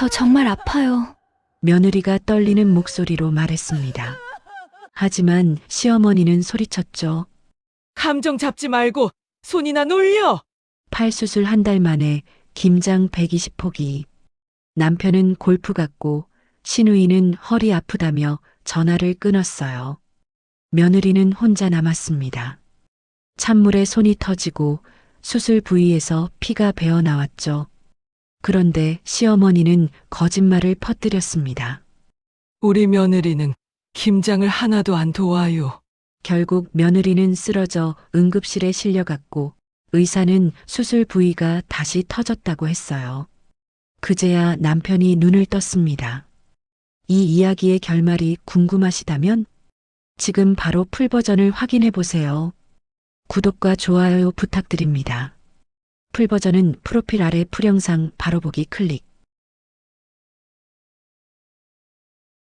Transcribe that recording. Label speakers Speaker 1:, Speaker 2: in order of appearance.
Speaker 1: 저 정말 아파요.
Speaker 2: 며느리가 떨리는 목소리로 말했습니다. 하지만 시어머니는 소리쳤죠.
Speaker 3: 감정 잡지 말고 손이나 놀려.
Speaker 2: 팔 수술 한 달 만에 김장 120포기. 남편은 골프 갔고 신우이는 허리 아프다며 전화를 끊었어요. 며느리는 혼자 남았습니다. 찬물에 손이 터지고 수술 부위에서 피가 배어 나왔죠. 그런데 시어머니는 거짓말을 퍼뜨렸습니다.
Speaker 3: 우리 며느리는 김장을 하나도 안 도와요.
Speaker 2: 결국 며느리는 쓰러져 응급실에 실려갔고 의사는 수술 부위가 다시 터졌다고 했어요. 그제야 남편이 눈을 떴습니다. 이 이야기의 결말이 궁금하시다면 지금 바로 풀버전을 확인해 보세요. 구독과 좋아요 부탁드립니다. 풀버전은 프로필 아래 풀영상 바로 보기 클릭.